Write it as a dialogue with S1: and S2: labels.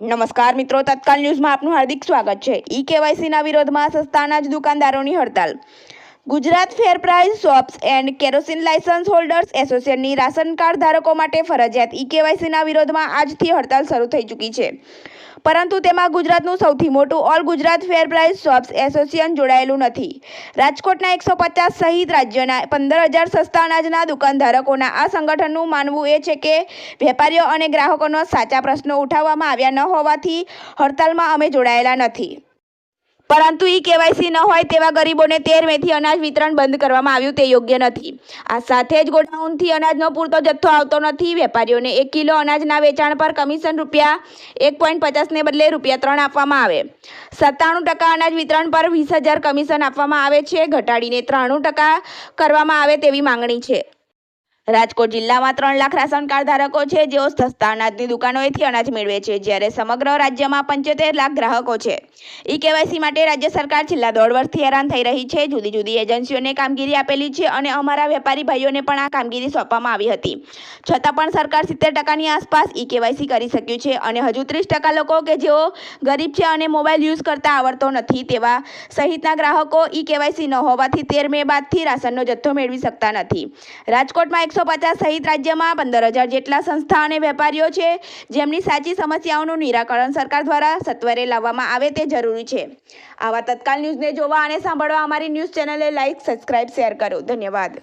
S1: નમસ્કાર મિત્રો, તત્કાલ ન્યૂઝમાં આપનું હાર્દિક સ્વાગત છે. ઈ કેવાયસીના વિરોધમાં સસ્તાના જ દુકાનદારોની હડતાલ. Gujarat fair price shops and kerosene licence holders એસોસિએશનની ration card ધારકો માટે ફરજિયાત ઈ કેવાયસીના વિરોધમાં આજથી હડતાલ શરૂ થઈ ચૂકી છે. પરંતુ તેમાં ગુજરાતનું સૌથી મોટું all Gujarat fair price shops association જોડાયેલું નથી. રાજકોટના એકસો પચાસ સહિત રાજ્યના પંદર હજાર સસ્તા અનાજના દુકાનધારકોના આ સંગઠનનું માનવું એ છે કે વેપારીઓ અને ગ્રાહકોનો સાચા પ્રશ્નો ઉઠાવવામાં આવ્યા ન હોવાથી હડતાલમાં અમે જોડાયેલા નથી. પરંતુ ઈ કેવાયસી ન હોય તેવા ગરીબોને તેર મેથી અનાજ વિતરણ બંધ કરવામાં આવ્યું તે યોગ્ય નથી. આ સાથે જ ગોડાઉનથી અનાજનો પૂરતો જથ્થો આવતો નથી. વેપારીઓને એક કિલો અનાજના વેચાણ પર કમિશન રૂપિયા એક પોઈન્ટ પચાસને બદલે રૂપિયા ત્રણ આપવામાં આવે. સત્તાણું ટકા અનાજ વિતરણ પર વીસ હજાર કમિશન આપવામાં આવે છે. ઘટાડીને ત્રાણું ટકા કરવામાં આવે તેવી માંગણી છે. રાજકોટ જિલ્લામાં ત્રણ લાખ રાશન કાર્ડ ધારકો છે, જેઓ સસ્તા અનાજની દુકાનોએથી અનાજ મેળવે છે, જ્યારે સમગ્ર રાજ્યમાં પંચોતેર લાખ ગ્રાહકો છે. ઈ કેવાયસી માટે રાજ્ય સરકાર છેલ્લા દોઢ વર્ષથી હેરાન થઈ રહી છે, જુદી જુદી એજન્સીઓને કામગીરી આપેલી છે અને અમારા વેપારી ભાઈઓને પણ આ કામગીરી સોંપવામાં આવી હતી. છતાં પણ સરકાર સિત્તેર ટકાની આસપાસ ઈ કેવાયસી કરી શક્યું છે અને હજુ ત્રીસ ટકા લોકો કે જેઓ ગરીબ છે અને મોબાઈલ યુઝ કરતા આવડતો નથી તેવા સહિતના ગ્રાહકો ઈ કેવાયસી ન હોવાથી તેર મે બાદથી રાશનનો જથ્થો મેળવી શકતા નથી. રાજકોટમાં એકસો પચાસ સહિત રાજ્યમાં પંદર હજાર જેટલા સંસ્થા અને વેપારીઓ છે. જેમની સાચી સમસ્યાઓનું નિરાકરણ સરકાર દ્વારા સત્વરે લાવવામાં આવે તે જરૂરી છે. આવા તત્કાલ ન્યૂઝને જોવા અને સાંભળવા અમારી ન્યૂઝ ચેનલને લાઇક સબસ્ક્રાઇબ, શેર કરો. ધન્યવાદ.